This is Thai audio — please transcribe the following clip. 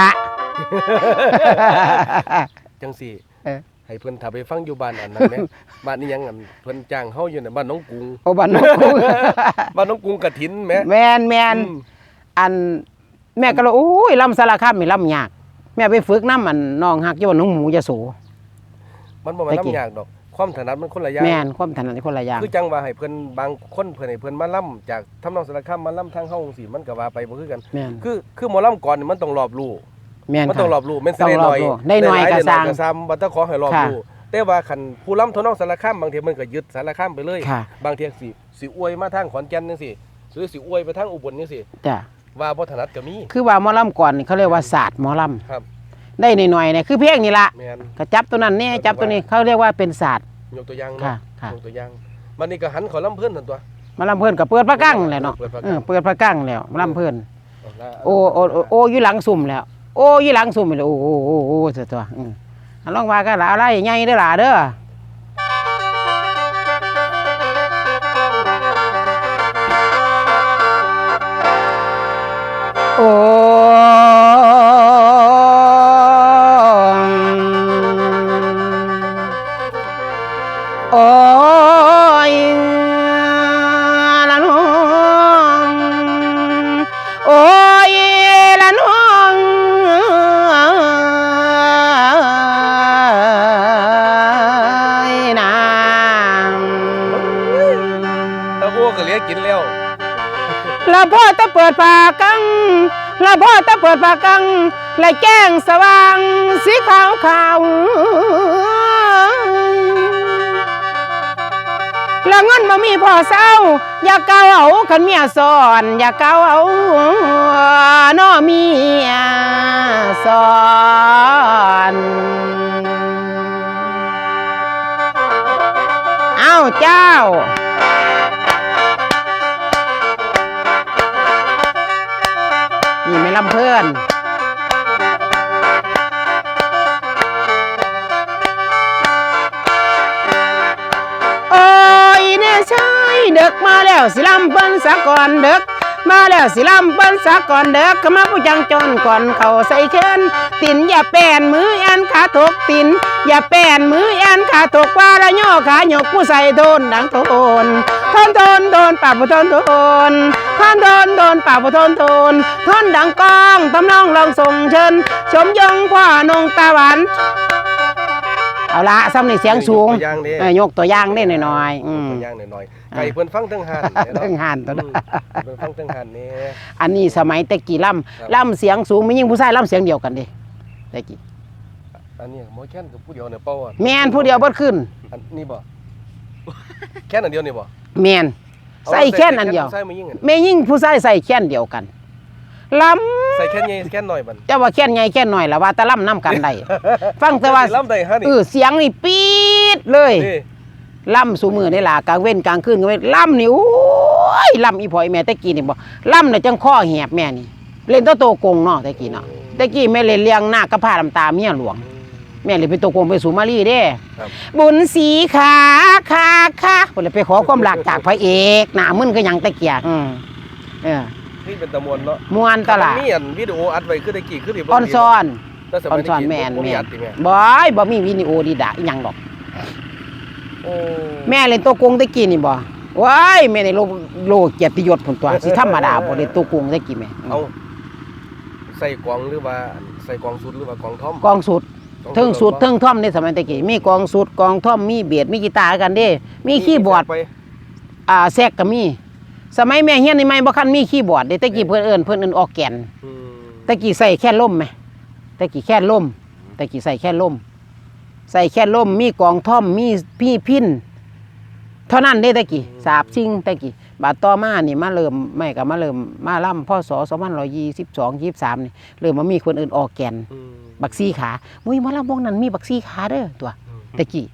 ละ จังสี่เออ ให้เพิ่นถ้าไปฟังอยู่บ้านอันนั้นแหม บ้านนี้ยังอันเพิ่นจ้างเฮาอยู่น่ะบ้านน้องกรุง โอบันนกกุ้งบ้านน้องกรุงกฐินแหมแมนแมนอืมอัน แม่ก็เลยโอ้ยลำสารคามมีลำยาก แม่ไปฝึกน้ำอันน้องหักอยู่ว่าน้องหมูจะสูมันบ่แม่นไปกิน ลำยากดอก ความถนัดมันคนละอย่างแม่นความถนัดคนละอย่างคือจังว่าให้เพิ่นบางคนเพิ่นให้เพิ่นมาล่ำจากทำนองสารคามมาล่ำทางเฮาจังซี่มันก็ว่าไปบ่คือกันแม่นคือคือหมอล่ำก่อนนี่มันต้องรอบรู้แม่นมันต้องรค่ะอบรู้แม่นสิต้องได้รหอบน่อยรู้ได้หน่อยหลก็สร้างก็ซ้ำบ่ต้องขอให้รอบค่ะรู้แต่ว่าคันผู้ล่ำทำนองสารคามบางทีมันก็ยึดสารคามไปเลยค่ะบางทีสิสิอวยมาทางขอนแก่นจังซี่หรือสิอวยไปทางอุบลจังซี่จ้ะว่าบ่ถนัดก็มีคือว่าหมอลำก่อนนี่เขาเรียกว่าศาสตร์หมอลครับำ ได้หน่อยๆเนี่ยคือเพลงนี่ละแม่นก็จับตัวนั้นนี่จับตัวนี้เขาเรียกว่าเป็นศาสตร์ ยกตัวอย่างค่ะเนาะค่ะ ยกตัวอย่างมันนี่ก็หันเขอลำเพิ่นนั่นตัวหมาลำเพิ่นกับเปิดพระกั้งแหล้วเนาะเปิดพระกั้ง เออเปิดพระกั้งแล้วหมาลำเพิ่นเอาละโอ้โอ้โอ้โอ้อยู่หลังซุ่มแล้ว โอ้อยู่หลังซุ่มแล้วโอ้โอ้โอ้โอ้เสียตัวอืมอันลองว่ากันล่ะอะไรใหญ่เด้อล่ะเด้อโอ้ ตะโอ้กินแล้วละพ่อตะเปิดปากกังละพ่อตะเปิดปากกังละแจ้งสว่างสีขาวขาวละเงินบ่มีพ่อเศร้า อย่าเกาเอาขันเมียสอน อย่าเกาเอาน้อเมียสอนเอาเจ้า ลำเพื่อนโอ้ยเนี่ยใชายเด็กมาแล้วสิลำเปิ้นสะก่อนเด็กมาแล้วสิลำเปิ้นสะก่อนเด็กขมาผู้จังจนก่อนเขาใส่เชิญตินอย่าแป้นมือแอนขาถกตินอย่าแป้นมือแอนขาถกว่า ขาหยกผู้ใส่โดนดังโทนทนโทนโดนปากผู้ทนโทนทนโทนโดนปากผู้ทนโทนทนดังกองตำนองลองส่งเชิญชมยงพ่อนงตาหวานเอาละซ้ำนี่เสียงสูงตัวอย่างนี้เออยกตัวอย่างได้หน่อยๆอืมตัวอย่างหน่อยๆไก่เพิ่นฟังทั้งหันเรื่องหันตัวอืนั้นมเพิ่นฟังทั้งหันนี่อันนี้สมัยแตะกี้ล่ครับำล่ำเสียงสูงไม่ยิ่งผู้ชายล่ำเสียงเดียวกันเดิแตะกี้ อันนี้หมอแค่นกับผู้เดียวเนี่ยเป้าอะแมนผู้เดียวเบิดขึ้น อันนี่บ่แค่นอันเดียวนี่บ่แมนใส่แค่นอันเดียวใส่มายิ่งอันไม่ยิ่งผู้ชายใส่แค่นเดียวกันล่ใส่แค่นใหญ่แค่นน้อยบัดำจะว่าแค่นใหญ่แค่นหน่อยละว่าแต่ล่ำน้ำกันได้ ฟังแต่ว่าลำได้ฮะนี่เออเสียงนี่ปี๊ดเลยนี่ล่ำสูมือนี่ล่ะกลางเว้นกลางคืนก็เว้นล่ำนี่โอ้ยล่ำอีพอยแม่ตะกี้นี่บ่ล่ำเนี่ยจังข้อแหบแม่นี่ เล่นตัวโตโกงเนาะตะกี้เนาะตะกี้แม่เล่นเลี้ยงหน้ากับผ้าลำตาเมียหลวง แม่เลยไปตัวโกงไปสู่มารีเด้ครับ บุญสีขาขาขาเพิ่นเลยไปขอความรักจากพระเอกหน้ามึนก็ยังตะเกียกอืมเออนี่เป็นตะมวนเนาะมวนตลาดมันมีอันวิดีโออัดไว้คือได้กี่คือได้บ่ออนซอน แต่สอมัอยนซอนแม่นบ่แม่อันดติแม่บอยบ่มีวิดีโอดีดะอิหยังดอกโอ้แม่เล่นตัวโกงตะกี้นี่บ่ว้ายแม่ในโลกโลกเกียรติยศผลตัวสิธรรมดาบ่เล่นตัวโกงตะกี้แม่เอาใส่กล่องหรือว่าใส่กล่องสุดหรือว่ากล่องท่อมกองสุดกล่อง เทิงสุดบ่เทิงท่อมในสมัยตะกี้มีกองสุดกองท่อมมีเบียดมีกีตาร์กันเด้ มีคีย์บอร์ดไปอ่าแซกก็มี สมัยแม่เฮียนนี่ไม่บ่คันมีคีย์บอร์ดเด้ตะกี้เพิ่นเอิ้นเพิ่นเอิ้นออกแกนอืมตะกี้ใส่แค่ล่มไหมตะกี้แค่ล่มตะกี้ใส่แค่ล่ม ใส่แค่ล่มมีกองท่อมมีพี่พินเท่านั้นเด้ตะกี้สาบซิ่งตะกี้บาดต่อมานี่มาเริ่มไม่ก็มาเริ่มมาล่ำพศ2522 23นี่เริ่มมามีคนอื่นออกแกน อืม บักซี่ขามุ้ยมาล่ำวงนั้นมีบักซี่ขาเด้อตัวอืมตะกี้